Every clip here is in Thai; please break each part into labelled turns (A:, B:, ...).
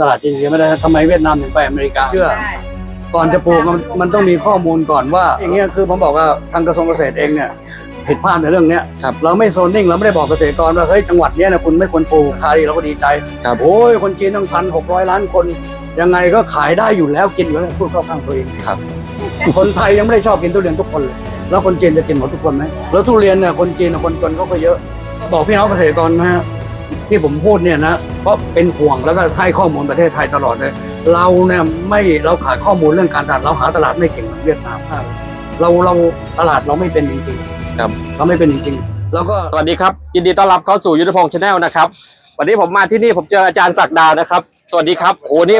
A: ตลาดจีนยังไม่ได้ทำไมเวียดนามถึงไปอเมริกาเชื่อ ก่อนจะปลูกมันมันต้องมีข้อมูลก่อนว่า อย่างเงี้ยคือผมบอกว่าทางกระทรวงเกษตรเองเนี่ยผิดพลาดในเรื่องเนี้ย
B: ครับ
A: เราไม่โซนนิ่งเราไม่ได้บอกเกษตรกรว่าเฮ้ยจังหวัดเนี้ยนะคุณไม่ควรปลูกไทยเราก็ดีใจ
B: ครับ
A: โอ้ยคนจีนตั้งพันหกร้อยล้านคน ยังไงก็ขายได้อยู่แล้วกินอยู่แล้วพูดเข้าข้างตัวเอง
B: ครับ
A: คนไทยยังไม่ได้ชอบกินทุเรียนทุกคนเลยแล้วคนจีนจะกินหมดทุกคนไหมแล้วทุเรียนเนี่ยคนจีนกับคนจนเขาก็เยอะ บอกพี่น้องเกษตรกรนะฮะ ที่ผมพูดเนี่ยนะเพราะเป็นห่วงแล้วก็ให้ข้อมูลประเทศไทยตลอดเลย เราเนี่ยไม่เราขาดข้อมูลเรื่องการตลาดเราหาตลาดไม่เก่งเหมือนเวียดนามมากเราเราตลาดเราไม่เป็นจริงๆ
B: ครับ
A: เราไม่เป็นจริงๆแล้วก็
B: สวัสดีครับยินดีต้อนรับเข้าสู่ยุทธพงศ์ชาแนลนะครับวันนี้ผมมาที่นี่ผมเจออาจารย์ศักดานะครับ สวัสดีครับโอ้นี่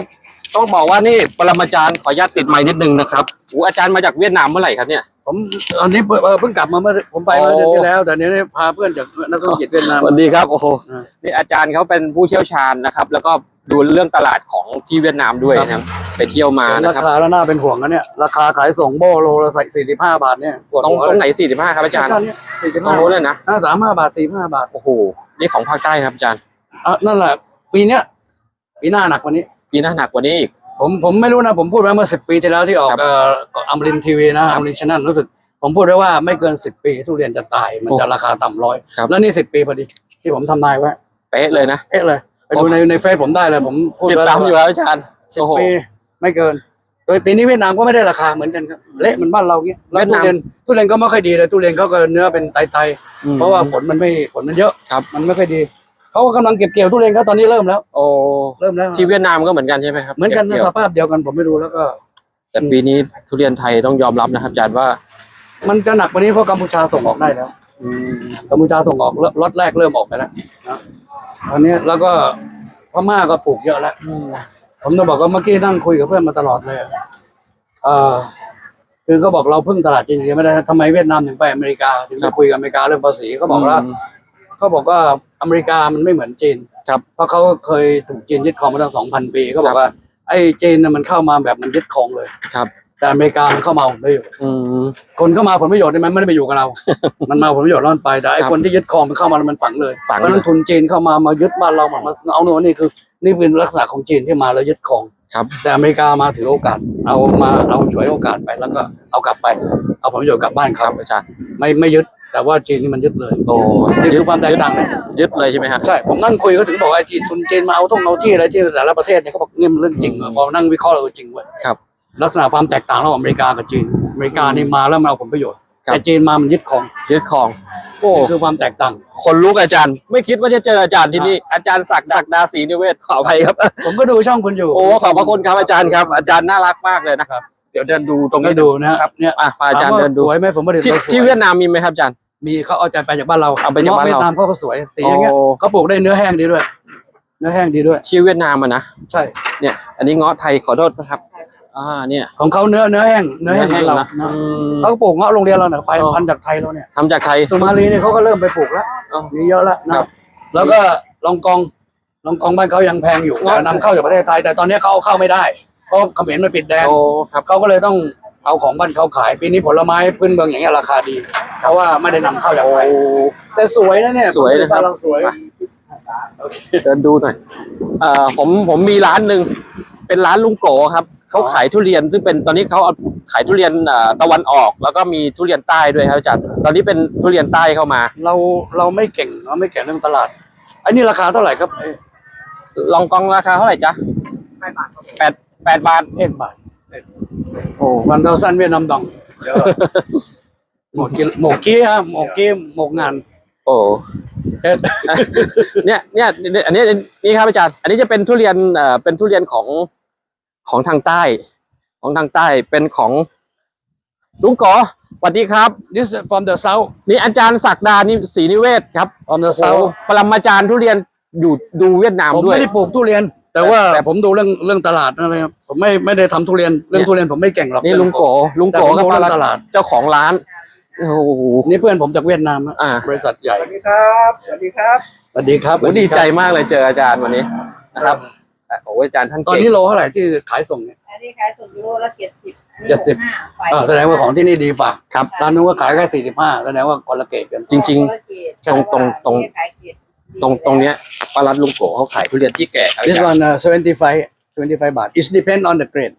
B: ต้องบอกว่านี่ปรมาจารย์ขออนุญาตติดไม้นิดนึงนะครับโอ้อาจารย์มาจากเวียดนามเมื่อไหร่ครับเนี่ย
A: ผมอันนี้เอ่อเพิ่งกลับมาเมื่อผมไปเมื่อเดือนที่แล้ว แต่เนี้พาเพื่อนจากนักธุรกิจเวียดนาม
B: สวัสดีครับโอ้โห
A: อ่า
B: นี่อาจารย์เขาเป็นผู้เชี่ยวชาญนะครับ แล้วก็ดูเรื่องตลาดของที่เวียดนามด้วยนะครับไปเที่ยวมา
A: เห็น
B: นะ
A: รา
B: ครับ
A: คาแล้วน่าเป็นห่วงนะเนี่ยราคาขายส่งโบโลละใส่สี่สิบห้าบาทเนี่ยปวด
B: ตรง
A: หัว
B: ตรงไหน45ครับอาจารย์
A: เนี่ยสี่สิบ
B: ตร
A: ห้าง
B: โน้นเลยนะ
A: ห้าสามห้าบาทสี่ห้าบาท
B: โอ้โหนี่ของภาคใต้นะครับอาจารย์
A: อะนั่นแหละปีเนี้ยปีหน้าหนักกว่านี้
B: ปีหน้าหนักกว่านี้อีก
A: ผมผมไม่รู้นะ ผมพูดไว้เมื่อสิบปีที่แล้วที่ออก
B: ครับ
A: เอ่ออมรินทีวีนะอมรินชแนลรู้สึก ผมพูดไว้ว่าไม่เกินสิบปี ทุเรียนจะตายมันจะราคาต่ำร้อย
B: ครับ
A: แล้วนี่สิบปีพอดีที่ผมทำนายไว้
B: เป๊ะเลยนะ
A: เอ๊ะเลยไปดูในในเฟซผมได้เลย ผมพูด
B: ติด
A: ไว้
B: ตาม
A: ว่า
B: อยู่ครับอาจารย์
A: สิบ
B: โอ้โห
A: ปีไม่เกิน โดยปีนี้เวียดนามก็ไม่ได้ราคาเหมือนกันครับเละเหมือนบ้านเราเงี้ยแล้ว
B: เวียด
A: ทุ
B: นาม
A: เรียนทุเรียนก็ไม่ค่อยดีเลยทุเรียนเขาก็เนื้อเป็นไตๆเพราะว่าฝนมันไม่ฝนมันเยอะ
B: ครับ
A: มันไม่ค่อยดี เขาก็กำลังเก็บเกี่ยวทุเรียนเขาตอนนี้เริ่มแล้ว
B: โอ้
A: เริ่มแล้ว
B: ที่เวียดนามก็เหมือนกันใช่ไหมครับ
A: เหมือนกัน
B: เก็บ
A: นะ
B: เกี่ยว
A: สภาพเดียวกันผมไม่ดูแล้วก็
B: แต่ปีนี้ทุเรียนไทยต้องยอมรับนะครับอาจารย์ว่า
A: มันจะหนักกว่านี้เพราะกัมพูชาส่งออกได้แล้วกัมพูชาส่งออกล็อตแรกเริ่มออกไปแล้วนะตอนนี้แล้วก็พม่าก็ปลูกเยอะแล้วผมต้องบอกว่าเมื่อกี้นั่งคุยกับเพื่อนมาตลอดเลยอะเออคือเขาบอกเราพึ่งตลาดจีนยังไม่ได้ทำไมเวียดนามถึงไปอเมริกา ถึง
B: ค
A: ไป
B: รับ
A: คุยกับอเมริกาเรื่องภาษีเขาบอกว่าเขาบอกว่า อเมริกามันไม่เหมือนจีน
B: ครับ
A: เพราะเขาเคยถูกจีนยึดครองมาตั้งสองพันปีเขาบอกว่าไอ้จีนน่ะมันเข้ามาแบบมันยึดครองเลย
B: ครับ
A: แต่อเมริกามันเข้ามาเอาผลประโยชน์
B: อืม
A: คนเข้ามาผลประโยชน์เนี่ยมันไม่ได้ไปอยู่กับเรา มันมาเอาผลประโยชน์แล้วมันไปแต่ไอ้
B: ครับ
A: คนที่ยึดครองมันเข้ามาแล้วมันฝังเลย
B: ฝัง
A: เพราะฉะนั้นทุนจีนเข้ามามายึดบ้านเรามามาเอาโน่นนี่คือ นี่เป็นลักษณะของจีนที่มาแล้วยึดครอง
B: ครับ
A: แต่อเมริกามาถือโอกาสเอามาเอาฉวยโอกาสไปแล้วก็เอากลับไป เอาผลประโยชน์กลับบ้าน
B: ครั
A: เขา
B: บอาจารย์
A: ไม่ไม่ยึด แต่ว่าจีนนี่มันยึดเลย
B: โอ้
A: นี่คือความแตกต่างนะ
B: ยึดเลยใช่ไหมฮะ
A: ใช่ผมนั่งคุยก็ถึงบอกว่าไอ้ที่ทุนจีนมาเอาท่องเอาที่อะไรที่แต่ละประเทศเนี่ยเขาบอกนี่มันเรื่องจริงเหรอพอนั่งวิเคราะห์เราจริงเว้ย
B: ครับ
A: ลักษณะความแตกต่างระหว่างอเมริกากับจีนอเมริกานี่มาแล้วมาเอาผลประโยชน์
B: ครับ
A: แต่จีนมามันยึดครอง
B: ยึดครองโอ้
A: นี่คือความแตกต่าง
B: คนลุกอาจารย์ ไม่คิดว่าจะเจออาจารย์ที่นี่อาจารย์ศักดิ์ศักดาศรีนิเวศขออภัยครับ
A: ผมก็ดูช่องคุณอยู่
B: โอ้ขอบพระคุณครับอาจารย์ครับอาจารย์น่ารักมากเลยนะครับเดี๋ยวเดินดูตรง
A: ก็
B: นี้
A: ดูนะครับเนี่ย
B: อะพาอาจารย์
A: ถมว่
B: เดินดู
A: สวยไหมผมไม่ได้
B: ที่
A: เราสวย
B: ที่เวียดนามมีไหมครับอาจารย์
A: มีเขาเอาใจไปจากบ้านเรา
B: เอาไปจากบ้านเรา
A: เวียดนามเขาก็สวยสีอย่างเงี้ย
B: โอ้
A: เขาปลูกได้เนื้อแห้งดีด้วย เนื้อแห้งดีด้วย
B: ที่เวียดนามอะนะ
A: ใช่
B: เนี่ย อันนี้เงาะไทยขอโทษนะครับ อ่า เนี่ย
A: ของเขาเนื้อเนื้อแห้งเนื้อแห้งของเรา
B: นะ
A: นะ
B: อืม
A: เขาปลูกเงาะโรงเรียนเราเนี่ยไป
B: อ๋อ
A: พันธุ์จากไทยเราเนี่ย
B: ทำจากไทย
A: สุมาลีเนี่ยเขาก็เริ่มไปปลูกแล้ว
B: อ๋อ
A: มีเยอะแล้วนะครับแล้วก็ลองกองลองกองบ้านเขายังแพงอยู่
B: เงาะ
A: แต่นำเข้าจากประเทศไทย แต่ตอนนี้เขาเอาเข้าไม่ได้เพราะเขมรมันปิดแดน
B: โอ้ครับ
A: เขาก็เลยต้อง เอาของบ้านเขาขายปีนี้ผลไม้พื้นเมืองอย่างเงี้ยราคาดี เพราะว่าไม่ได้นำเข้าจาก
B: โอ้
A: ไทยแต่สวยนะเนี่ย
B: สวยนะครับ
A: บ้านเราสวย
B: เดินดูหน่อยเอ่อผมผมมีร้านหนึ่งเป็นร้านลุงโกครับเขาขายทุเรียนซึ่งเป็นตอนนี้เขาเอาขายทุเรียนเอ่อตะวันออก แล้วก็มีทุเรียนใต้ด้วยครับอาจารย์ตอนนี้เป็นทุเรียนใต้เข้ามา
A: เราเราไม่เก่งเราไม่เก่งเรื่องตลาดอันนี้ราคาเท่าไหร่ครับเอ้ย
B: ลองกองราคาเท่าไหร่จ๊ะแปดแปดบาท
A: เอ็ดบาท
B: โอ้
A: วันเราสั้นเวียดนามดองเดี๋ยวหมกกี้หมกกี้ฮะหมกกี้หมกงาน
B: โอ้
A: เอ็ด
B: เนี่ยเนี่ยอันนี้นี่ครับอาจารย์ อันนี้จะเป็นทุเรียนเอ่อเป็นทุเรียนของของทางใต้ ของทางใต้เป็นของลุงโกอสวัสดีครับ
A: this is from the south
B: นี่อาจารย์ศักดานี่ศรีนิเวศครับ
A: from the
B: โอ้
A: south
B: ปรมาจารย์ทุเรียนอยู่ดูเวียดนาม
A: ผม
B: ด้วย
A: ไม่ได้ปลูกทุเรียน แต่ว่า
B: แต่
A: ผมดูเรื่องเรื่องตลาดนั่นเลยครับผมไม่ไม่ได้ทำทุเรียนเรื่อง
B: เนี่ย
A: ทุเรียนผมไม่เก่งหรอก
B: นี่ลุงโกลุง
A: แต่
B: โก
A: ผม
B: ก็
A: ดู
B: ป
A: เรื่อง
B: ระ
A: ตลาด
B: เจ้าของร้านโอ้โห
A: นี่เพื่อนผมจากเวียดนามฮะ
B: อ่า
A: บริษัทใหญ่
C: สวัสดีครับ สวัสดีครับ
A: สวัสดีครับ
B: โอ้ดีใจมากเลยเจออาจารย์วันนี้นะครับอะโอ้อาจารย์ท่าน
A: ตอน
B: เก่ง
A: นี้โลเท่าไหร่ที่ขายส่งเนี่ย
D: อันนี้ขายส่งกิโลละเจ็ดสิบ
A: เจ็ดสิบเออแสดงว่าของที่นี่ดีฝ่า
B: ครับ
A: ร้านนู้นก็ขายแค่สี่สิบห้าแสดงว่าคนละเกตกัน
B: จริง
A: ใช่
B: ตรงตรงตรง
D: ขายเจ็ด
B: ตรงตรงเนี้ยปลารัดลุงโกเขาขายทุเรียนที่แก่ครับอา
A: this
B: จารย์
A: one uh, 75 75 baht it depend on the grade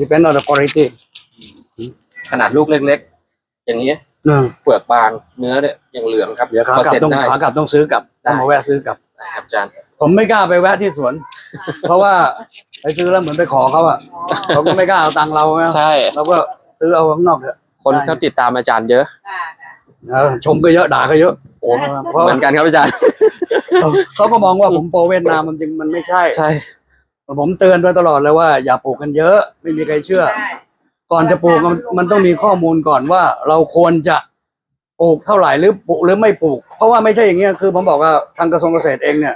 A: depend on the quality
B: ขนาดลูกเล็ก ๆ อย่างนี้ย
A: เออ
B: เปลือกบางเนื้อเนี่ยยังเหลืองครับ
A: เดี๋ยวขา
B: พอก
A: ลับ
B: เสร็จ
A: ต้อง
B: ได้
A: ขากลับต้องซื้อกลับ
B: ได้
A: ต้องมาแวะซื้อกลับ
B: ได้ครับอาจารย์
A: ผมไม่กล้าไปแวะที่สวน เพราะว่าไปซื้อแล้วเหมือนไปขอเขาอะเขาก็ไม่กล้าเอาตังค์เราไง
B: ใช่
A: เราก็ซื้อเอาข้างนอกเถอะ
B: คนเขาติดตามอาจารย์เยอะ
D: ค่ะค่ะ
A: เออชมก็เยอะด่าก็เยอะโอ้เพราะ
B: เหมือนกันครับอาจารย์
A: เขาก็มองว่าผมโปรเวียดนามมันจริงมันไม่ใช่
B: ใช่
A: ผมเตือนไว้ตลอดเลยว่าอย่าปลูกกันเยอะ ไม่มีใครเชื่อ
D: ได้
A: ก่อนจะปลูกมันมันต้องมีข้อมูลก่อนว่า เราควรจะปลูกเท่าไหร่หรือปลูกหรือไม่ปลูก เพราะว่าไม่ใช่อย่างเงี้ยคือผมบอกว่าทางกระทรวงเกษตรเองเนี่ย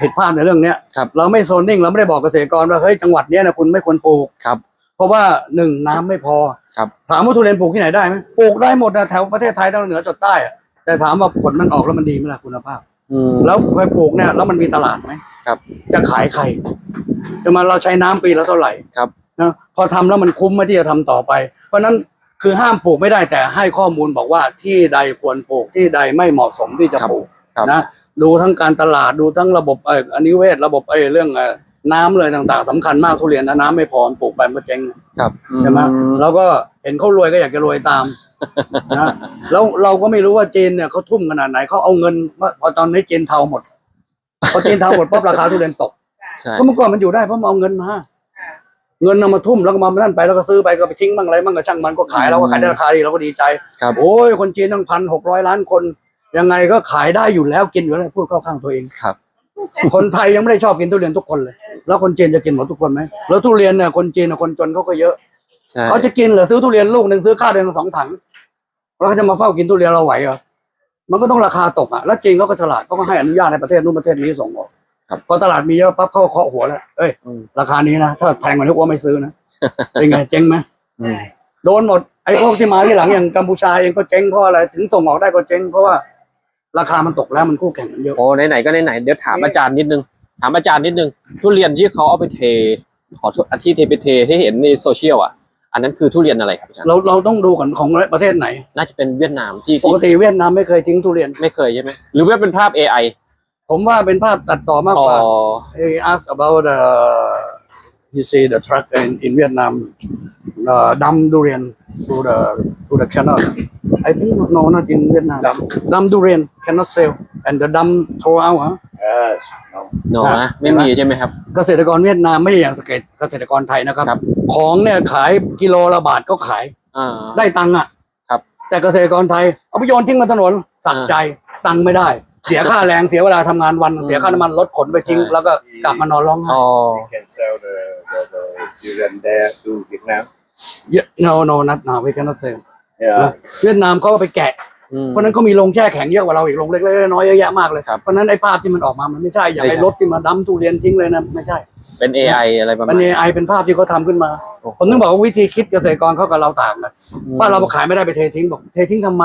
A: ผิดพลาดในเรื่องเนี้ย
B: ครับ
A: เราไม่โซนนิ่งเราไม่ได้บอกเกษตรกรว่าเฮ้ยจังหวัดเนี้ยนะคุณไม่ควรปลูก
B: ครับ
A: เพราะว่าหนึ่งน้ำไม่พอ
B: ครับ
A: ถามว่าทุเรียนปลูกที่ไหนได้ไหมปลูกได้หมดนะแถวประเทศไทยตั้งแต่เหนือจนใต้อะแต่ถามว่าผลมันออกแล้วมันดีไหมล่ะคุณภาพ
B: อืม
A: แล้วไปปลูกเนี่ยแล้วมันมีตลาดไหม
B: ครับ
A: จะขายใครจะมาเราใช้น้ำปีละเท่าไหร่
B: ครับ
A: นะพอทำแล้วมันคุ้มไหมที่จะทำต่อไป เพราะฉะนั้นคือห้ามปลูกไม่ได้แต่ให้ข้อมูลบอกว่าที่ใดควรปลูกที่ใดไม่เหมาะสมที่จะปลูก
B: ครับ
A: นะดูทั้งการตลาดดูทั้งระบบเอออันนี้เวทระบบเออเรื่องเอ่อน้ำเลยต่างๆสำคัญมากทุเรียนนะน้ำไม่พอปลูกไปมันก็เจ๊ง
B: ครับ
A: ใช่ไหม
B: อืม
A: แล้วก็เห็นเขารวยก็อยากจะรวยตาม นะแล้วเราก็ไม่รู้ว่าจีนเนี่ยเขาทุ่มขนาดไหนเขาเอาเงินมาพอตอนนี้จีนเทาหมดพอจีนเทาหมดปุ๊บราคาทุเรียนตก
B: ใช่
A: ก็เมื่อก่อนมันอยู่ได้เพราะมันเอาเงินมา
D: ค่ะ
A: เงินเอามาทุ่มแล้วก็มานั่นไปแล้วก็ซื้อไปก็ไปทิ้งบ้างอะไรบ้างก็ช่างมันก็ขายเราก็ขายได้ราคาดีเราก็ดีใจ
B: ครับ
A: โอ้ยคนจีนตั้งพันหกร้อยล้านคน ยังไงก็ขายได้อยู่แล้วกินอยู่แล้วพูดเข้าข้างตัวเอง
B: ครับ
A: คนไทยยังไม่ได้ชอบกินทุเรียนทุกคนเลย แล้วคนจีนจะกินหมดทุกคนไหมแล้วทุเรียนเนี่ยคนจีนกับคนจนเขาก็เยอะ
B: ใช่
A: เขาจะกินเหรอซื้อทุเรียนลูกหนึ่งซื้อข้าวเดือนสองถัง แล้วเขาจะมาเฝ้ากินทุเรียนเราไหวเหรอมันก็ต้องราคาตกอะแล้วจีนเขาก็ฉลาดเขาก็ให้อนุญาตในประเทศนู้นประเทศนี้ส่งออกพอตลาดมีเยอะปั๊บเขาก็เคาะหัวแล้วเอ้ย
B: อืม
A: ราคานี้นะถ้าแพงกว่านี้ว่าไม่ซื้อนะ เป็นไงเจ๊งไหม
B: อืม
A: โดนหมดไอ้พวกที่มาที่หลังอย่างกัมพูชาเองก็เจ๊งเพราะอะไรถึงส่งออกได้ก็เจ๊งเพราะว่า ราคามันตกแล้วมันคู่แข่งกันเยอะ
B: โอ้ไหนๆก็ไหนๆเดี๋ยวถามอาจารย์นิดนึง ถามอาจารย์นิดนึง ทุเรียนที่เขาเอาไปเท ขอโทษอาที่เทไปเทให้เห็นในโซเชียลอะ อันนั้นคือทุเรียนอะไรครับอาจารย์
A: เราเราต้องดูก่อนของประเทศไหน
B: น่าจะเป็นเวียดนามที่
A: ป
B: ที่
A: กติเวียดนามไม่เคยทิ้งทุเรียน
B: ไม่เคยใช่ไหมหรือว่าเป็นภาพ AI
A: ผมว่าเป็นภาพตัดต่อมาก
B: อ๋อก
A: ว่า he asked about the he say the truck in in Vietnam uh, dump durian to the to the canal I think no not in Vietnam dump durian cannot sell and the dump throw out ฮะ
C: Yes. No.
B: โน
A: ครั
B: นะ
A: บ
B: ไม่มีใช่ไหมครับ
A: เกษตรกรเวียดนามไม่ใช่อย่างเกษตรกรไทยนะครับ
B: ครับ
A: ของเนี่ยขายกิโลละบาทก็ขาย
B: อ่า
A: ได้ตังค์อะ
B: ครับ
A: แต่เกษตรกรไทยเอาไปโยนทิ้งมาถนนสักใจตังค์ไม่ได้ เสียค่าแรงเสียเวลาทำงานวัน
B: อืม
A: เสียค่าน้ำมันรถขนไปทิ้ง
B: ใช่
A: แล้วก็กลับมานอนร้องไห้
B: อ๋อ
C: We can sell the, the, the durian there to Vietnam.
A: Yeah, no no not now we cannot sell
C: Yeah.
A: นะเวียดนามเขาก็ไปแกะ
B: อืม
A: เพราะฉะนั้นเขามีโรงแช่แข็งเยอะกว่าเราอีกโรงเล็กๆน้อยๆเยอะแยะมากเลย
B: ครับ
A: เพราะฉะนั้นไอ้ภาพที่มันออกมามันไม่ใช่อย่าง
B: ไม่
A: ไอ้
B: ใช่
A: รถที่มาดั้มทุเรียนทิ้งเลยนะไม่ใช่
B: เป็น AI อะไรประมา
A: มั
B: ณ
A: นเอไอเป็นภาพที่เขาทำขึ้นมา
B: โอ้โห
A: ผมถึงบอกว่าวิธีคิดเกษตรกรเขากับเราต่างกัน
B: อืม
A: ว่าเราขายไม่ได้ไปเททิ้งบอกเททิ้งทำไม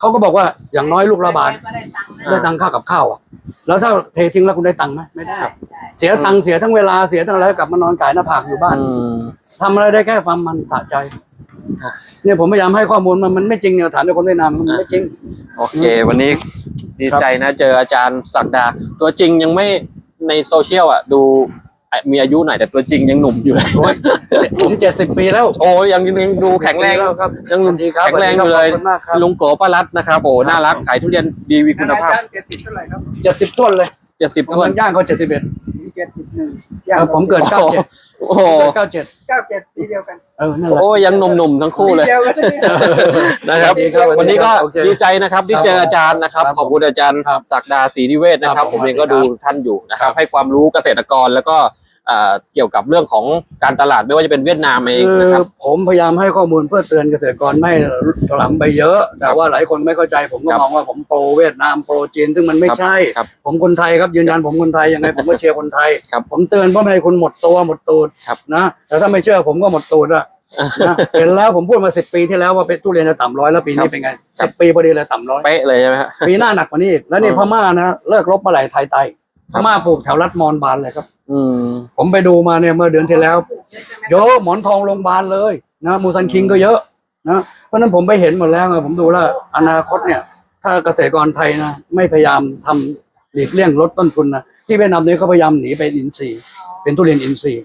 A: เขาก็บอกว่าอย่างน้อยลูกละบาท
D: ก็ได้ตังค์นะ
B: อ่า
A: ได้ตังค่ากับข้าวอะแล้วถ้าเททิ้งแล้วคุณได้ตังค์ไหมไม่ได้
D: ได้
A: เสียตังค์เสียทั้งเวลาเสียทั้งอะไรกลับมานอนกายหน้าผากอยู่บ้าน
B: อืม
A: ทำอะไรได้แค่ความมันสะใจ
B: อะ
A: เนี่ยผมพยายามให้ข้อมูลมันมันไม่จริงเนี่ยถามในคนเวียดนามมันไม่จริง
B: โอเค วันนี้ดีใจนะเจออาจารย์ศักดา ตัวจริงยังไม่ในโซเชียลอะ ดูมีอายุหน่อยแต่ตัวจริงยังหนุ่มอยู่เลย
A: โอ้ยผมเจ็ดสิบปีแล้ว
B: โอ้ยยังยังดูแข็งแรง
A: แล้วครับ
B: ยัง
A: สวัสดีครับ
B: แข็งแรงอยู่เลย
A: ขอบคุณมากครับ
B: ลุงโกป้ารัตนะครับโอ้น่ารักขายทุเรียนดีวีคุณภาพ
C: อาจารย์เจ็ดสิบเท่าไหร่ครับ
A: เจ็ดสิบต้นเลย
B: เจ็ดสิบ
A: ผม
B: ต้น
A: ย่างเขาเจ็ดสิบเอ็ด
C: ผมเจ็ดสิบหนึ่ง
A: ผมเกิดเก้าเจ็ด
B: โอ้โห
A: เก้าเจ็ด
C: เก้าเจ็ดปีเดียวกัน
A: เออนั่นแหละ
B: โอ้ยยังหนุ่มๆทั้งคู่เลย
C: ปีเดียวกันเนี่ย
B: นะครับ
A: สวัสดีครับ
B: วันนี้ก็
A: โอเค
B: ดีใจนะครับที่เจออาจารย์นะครับ
A: ครับ
B: ขอบคุณอาจารย์
A: ครับ
B: ศักดาศรีนิเวศนะครับ
A: ครับ
B: ผมเองก็
A: ครับ
B: ดูท่านอยู่นะครับ
A: ครับ
B: ให้ความรู้เกษตรกรแล้วก็อ่า เกี่ยวกับเรื่องของการตลาดไม่ว่าจะเป็นเวียดนามเอง
A: คือ
B: นะครับ
A: ผมพยายามให้ข้อมูลเพื่อเตือนเกษตรกรไม่ถลำไปเยอะ แต่ว่าหลายคนไม่เข้าใจ ผมก็
B: ครับ
A: มองว่าผมโปรเวียดนามโปรจีนซึ่งมันไม่ใช่
B: ครับ
A: ผมคนไทยครับยืนยันผมคนไทยยังไงผมก็เชียร์คนไทย
B: ครับ
A: ผมเตือนเพราะไม่ให้คุณหมดตัวหมดตูด
B: ครับ
A: นะแต่ถ้าไม่เชื่อผมก็หมดตูดอะนะเห็นแล้วผมพูดมาสิบปีที่แล้วว่าเป็นทุเรียนจะต่ำร้อยแล้วปี
B: ครั
A: นี้
B: บ
A: เป็นไง
B: ครั
A: สิ
B: บ
A: บปีพอดีเลยต่ำร้อย
B: เป๊ะเลยใช่ไหมฮะ
A: ปีหน้าหนักกว่านี้อีกแล้วนี่
B: อืม
A: พม่านะเลิกรบเมื่อไหร่ไทยไตพ
B: ค รับ
A: ม่าปลูกแถวรัฐมอนบานเลยครับ
B: อืม
A: ผมไปดูมาเนี่ยเมื่อเดือนที่แล้ว เยอะหมอนทองโรงพยาบาลเลยนะมูซันคิงก็เยอะนะเพราะฉะนั้นผมไปเห็นหมดแล้วไงผมดูแล้วอนาคตเนี่ย ถ้าเกษตรกรไทยนะไม่พยายามทหลีกเลี่ยงลดต้นทุนนะที่เวียดนามเนี่ยเขาพยายามหนีไปอินทรีย์เป็นทุเรียนอินทรีย์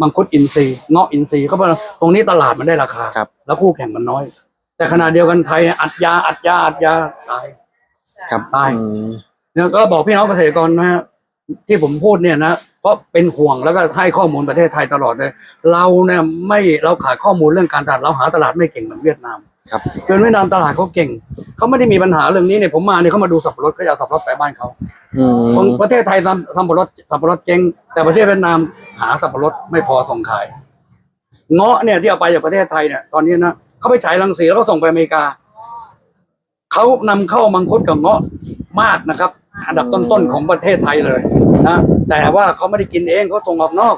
A: มังคุดอินทรีย์เงาะอินทรีย์เขาบอกว่าตรงนี้ตลาดมันได้ราคา
B: ครับ
A: แล้วคู่แข่งมันน้อย แต่ขณะเดียวกันไทยอัดยาอัดยาอัดยาตาย
B: ครับ
A: ตาย
B: อืม
A: เนี่ยก็บอกพี่น้องเกษตรกรนะฮะ ที่ผมพูดเนี่ยนะเพราะเป็นห่วงแล้วก็ให้ข้อมูลประเทศไทยตลอดเลย เราเนี่ยไม่เราขาดข้อมูลเรื่องการตลาดเราหาตลาดไม่เก่งเหมือนเวียดนาม
B: ครับ
A: เวียดนามตลาดเขาเก่งเขาไม่ได้มีปัญหาเรื่องนี้เนี่ยผมมาเนี่ยเขามาดูสับปะรดเขาจะเอาสับปะรดไปบ้านเขา
B: อืม
A: คนประเทศไทยทำทำสับปะรดสับปะรดเก่งแต่ประเทศเวียดนามหาสับปะรดไม่พอส่งขาย เงาะเนี่ยที่เอาไปจากประเทศไทยเนี่ยตอนนี้นะเขาไปฉายรังสีแล้วก็ส่งไปอเมริกาเขานำเข้ามังคุดกับเงาะมากนะครับ อันดับต้นๆของประเทศไทยเลยนะแต่ว่าเขาไม่ได้กินเองเขาส่งออกนอก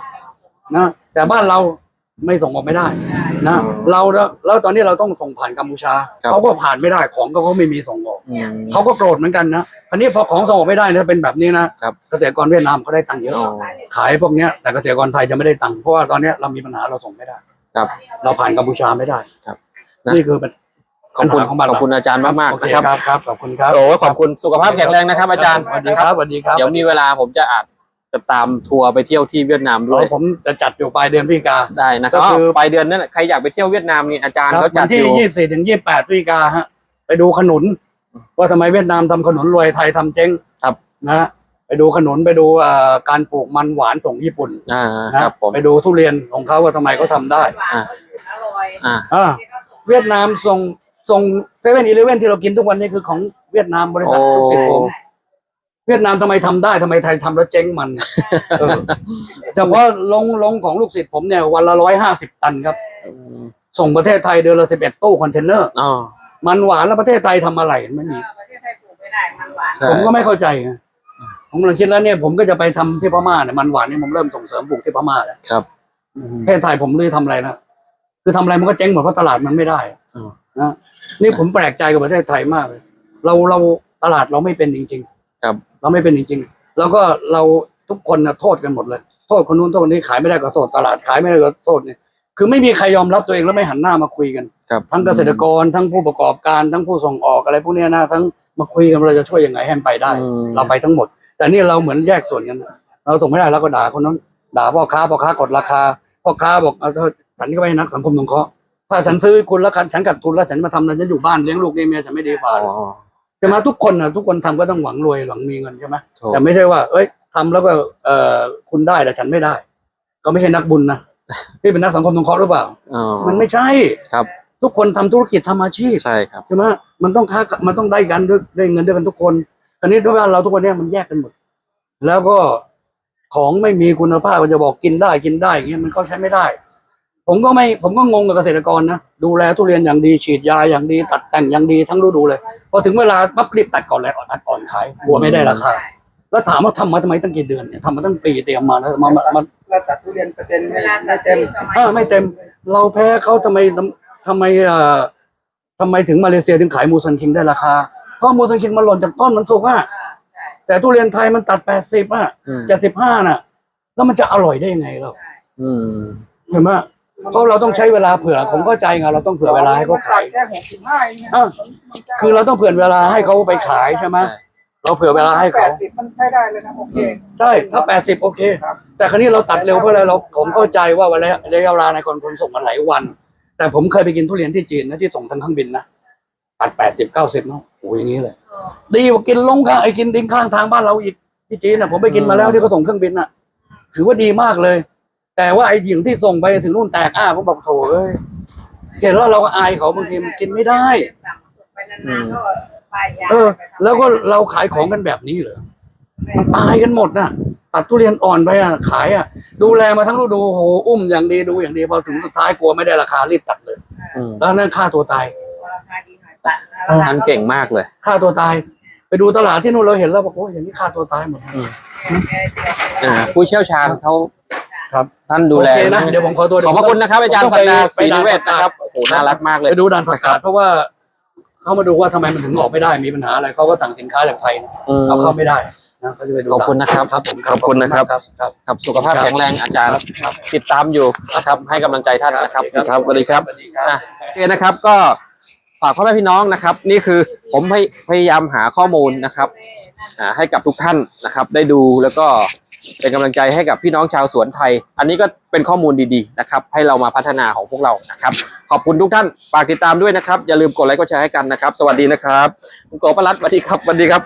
A: นะแต่บ้านเราไม่ส่งออกไม่ได้นะเราแล้วแล้วตอนนี้เราต้องส่งผ่านกัมพูชาเขาก็ผ่านไม่ได้ของก็เขาไม่มีส่งออก
B: อืม
A: เขาก็โกรธเหมือนกันนะอันนี้พอของส่งออกไม่ได้นะเป็นแบบนี้นะครับเกษตรกรเวียดนามเขาได้ตังค์เยอะ
B: อ๋อ
A: ขายพวกเนี้ยแต่เกษตรกรไทยจะไม่ได้ตังค์เพราะว่าตอนเนี้ยเรามีปัญหาเราส่งไม่ได้
B: ครับ
A: เราผ่านกัมพูชาไม่ได้
B: ครับนะ
A: นี่คือเป็น
B: ขอบคุณ
A: ปัญหาของบ้าน
B: ขอบ
A: เรา
B: คุณอาจารย์มาก
A: โอ
B: ๆ
A: เค
B: นะครับ
A: ครับครับขอบคุณครับ
B: โอ้ขอบคุณสุขภาพแข็งแรงนะครับ อาจารย์
A: สวัสดีครับสวัสดีครับ
B: เดี๋ยวมีเวลาผมจะอาจจะตามทัวร์ไปเที่ยวที่เวียดนามด้
A: เรา
B: วย
A: ผมจะจัดอยู่ปลายเดือนพฤศจิกา
B: ได้นะครับ
A: ก็คือ
B: ปลายเดือนนั่นแหละใครอยากไปเที่ยวเวียดนามนี่อาจารย์
A: ครับ
B: เขาจั
A: วั
B: ด
A: นที่
B: อยู่
A: ยี่สี่ถึงยี่แปดพฤศจิกาฮะไปดูขนุน ว่าทำไมเวียดนามทำขนุนรวยไทยทำเจ๊ง
B: ครับ
A: นะฮะไปดูขนุนไปดูเอ่อการปลูกมันหวานส่งญี่ปุ่น
B: อ่า
A: นะครับ
B: ผม
A: ไปดูทุเรียนของเขาว่าทำไมเขาทำได้
B: อ่า
D: อร่อย
B: อ่า
A: อ่าเวียดนามส่ง ส่งเซเว่นอีเลเว่นที่เรากินทุกวันนี้คือของเวียดนามบริษัท
B: โอ้
A: ลูกศิษย์ผมเวียดนามทำไมทำได้ทำไมไทยทำแล้วเจ๊งมันเออแต่ว่าลงลงของลูกศิษย์ผมเนี่ยวันละร้อยห้าสิบตันครับ
B: อืม
A: ส่งประเทศไทยเดือนละสิบเอ็ดตู้คอนเทนเนอร์
B: อ๋อ
A: มันหวานแล้วประเทศไทยทำอะไรไม่มี
D: ประเทศไทยปลูกไม่ได้มันหวาน
B: ใช่
A: ผมก็ไม่เข้าใจไงผมกำลังคิดแล้วเนี่ยผมก็จะไปทำที่พม่าเนี่ยมันหวานเนี่ยผมเริ่มส่งเสริมปลูกที่พม่าแล้ว
B: ครับ
A: ประเทศไทยผมไม่รู้จะทำอะไรนะคือทำอะไรมันก็เจ๊งหมดเพราะตลาดมันไม่ได้
B: อืม
A: นะ นี่ผมแปลกใจกับประเทศไทยมากเลยเราเราตลาดเราไม่เป็นจริงๆ
B: ครับ
A: เราไม่เป็นจริงๆแล้วก็เราทุกคนนะโทษกันหมดเลย โทษคนนู้นโทษคนนี้ขายไม่ได้ก็โทษตลาดขายไม่ได้ก็โทษเนี่ยคือไม่มีใครยอมรับตัวเองแล้วไม่หันหน้ามาคุยกัน
B: ครับ
A: ทั้งเกษตรกรทั้งผู้ประกอบการทั้งผู้ส่งออกอะไรพวกเนี้ยนะทั้งมาคุยกันว่าเราจะช่วยยังไงให้มันไปได้
B: อืม
A: เราไปทั้งหมด แต่นี่เราเหมือนแยกส่วนกันเราส่งไม่ได้เราก็ด่าคนนั้นด่าพ่อค้าพ่อค้ากดราคาพ่อค้าบอกเอาเถอะฉันก็ไม่นักสังคมสงเคราะห์ ถ้าฉันซื้อคุณแล้วกันฉันขาดทุนแล้วฉันมาทำอะไรฉันอยู่บ้านเลี้ยงลูกเลี้ยงเมียฉันไม่ดีกว่า
B: อ๋อ
A: ใช่ไหมทุกคนนะทุกคนทำก็ต้องหวังรวยหวังมีเงินใช่ไหม
B: ถูก
A: แต่ไม่ใช่ว่า เอ้ยทำแล้วก็เออคุณได้แต่ฉันไม่ได้ ก็ไม่ใช่นักบุญนะพี่เป็นนักสังคมสงเคราะห์หรือเปล่า
B: อ๋อ
A: มันไม่ใช่
B: ครับ
A: ทุกคนทำธุรกิจทำอาชีพ
B: ใช่ครับ
A: ใช่ไหมมันต้องค้ามันต้องได้กันด้วยได้เงินด้วยกันทุกคนอันนี้ทุกบ้านเราทุกคนเนี่ยมันแยกกันหมด แล้วก็ของไม่มีคุณภาพก็จะบอกกินได้กินได้อย่างเงี้ยมันก็ใช้ไม่ได้ ผมก็ไม่ผมก็งงกับเกษตรกรนะดูแลทุเรียนอย่างดีฉีดยาอย่างดีตัดแต่งอย่างดีทั้งฤดูเลยพอถึงเวลาปั๊บรีบตัดก่อนเลยตัดก่อนขายกลัวไม่ได้ราคาแล้วถามว่าทำมาทำไมตั้งกี่เดือนเนี่ยทำมาตั้งปีเตรียมมาแล้วมามามา
E: เราตัดทุเรียนเปอร์เซ็นต์
D: เว
E: ไม่
D: ลาตั
E: ไม่
D: ด
E: เต็ม
A: เออไม่เต็ม เราแพ้เขาทำไมทำไมเอ่อทำไมถึงมาเลเซียถึงขายมูซันคิงได้ราคา เพราะมูซันคิงมันหล่นจากต้นมันสูงอะแต่ทุเรียนไทยมันตัดแปดสิบอะ
B: อืม
A: เจ็ดสิบห้าน่ะ แล้วมันจะอร่อยได้ยังไงเรา
B: อืม
A: เห็นไหม เพราะเราต้องใช้เวลาเผื่อผมเข้าใจไงเราต้องเผื่อเวลาให้เขาขาย
E: แค่หกสิบห้าเองเนี่ย
A: อ้าวคือเราต้องเผื่อเวลาให้เขาไปขายใช่ไหมเราเผื่อเวลาให้
E: แป
A: เขา
E: ดสิบมันใช้ได้เลยนะโอเค
A: ใช่ถ้าแปดสิบโอเค
E: ครับ
A: แต่ครั้นี้เราตัดเร็วเพราะอะไรเราผมเข้าใจว่าเวลาระยะเวลาในคนคนส่งมาหลายวัน แต่ผมเคยไปกินทุเรียนที่จีนนะที่ส่งทางเครื่องบินนะตัดแปดสิบเก้าสิบเนาะโอ้ยอย่างนี้เลย ดีกว่ากินลงข้างไอ้กินดินข้างทางบ้านเราอีกที่จีนนะผมไปกินมาแล้วที่เขาส่งเครื่องบินน่ะ ถือว่าดีมากเลย แต่ว่าไอ้หญิงที่ส่งไปถึงนู่นแตกอ้าผมบอกโถเอ้ยเห็นแล้วเราก็อายเขาบางทีมันกินไม่ได้
D: ไปนานๆก็ไปยา
A: เออ แล้วก็เราขายของกันแบบนี้เหรอมันตายกันหมดน่ะตัดทุเรียนอ่อนไปอะขายอะ ดูแลมาทั้งฤดูโหอุ้มอย่างดีดูอย่างดีพอถึงสุดท้ายกลัวไม่ได้ราคารีบตัดเลย
B: อืม
D: Ờ,
A: แล้วนั่นฆ่าตัวตาย
D: ราคาดีหน่อยตัด
B: ท่านเก่งมากเลย
A: ฆ่าตัวตาย ไปดูตลาดที่นู่นเราเห็นแล้วบอกโอ้ยอย่างนี้ฆ่าตัวตายหมด
B: อ่าผู้เชี่ยวชาญเขา
A: ครับ
B: ท่านดูแล
A: โอเคนะเดี๋ยวผมขอตัว
B: ขอบพระคุณนะครับอาจารย์
A: ต้ง
B: สั
A: ไป
B: ปดาห์
A: ไป
B: ศรี
A: ด่
B: นิเวศ
A: ปะกาศ
B: นะครับโอ้โหน่ารักมากเลย
A: ไปดูด่านผักกาดเพราะว่าเขามาดูว่าทำไมมันถึงออกไม่ได้มีปัญหาอะไรเขาก็สั่งสินค้าจากไทยนะ
B: อืม
A: เอาเข้าไม่ได้นะเขาจะไปดู
B: ขอบคุณนะครับ
A: ครับผม
B: ขอบคุณนะครับ
A: ครับ ครับ
B: ครับสุขภาพแข็งแรงอาจารย์
A: ครับ
B: ติดตามอยู่นะครับให้กำลังใจท่านนะครับครับสวัสดีครับ
A: สวัสดีครับ
B: อะโอเคนะครับก็ ฝากพ่อแม่พี่น้องนะครับ นี่คือผมพยายามหาข้อมูลนะครับให้กับทุกท่านนะครับ ได้ดูแล้วก็เป็นกำลังใจให้กับพี่น้องชาวสวนไทย อันนี้ก็เป็นข้อมูลดีๆนะครับ ให้เรามาพัฒนาของพวกเรานะครับ ขอบคุณทุกท่านฝากติดตามด้วยนะครับ อย่าลืมกดไลค์กดแชร์ให้กันนะครับ สวัสดีนะครับคุณโกปรัตน์สวัสดีครับสวัสดีครับ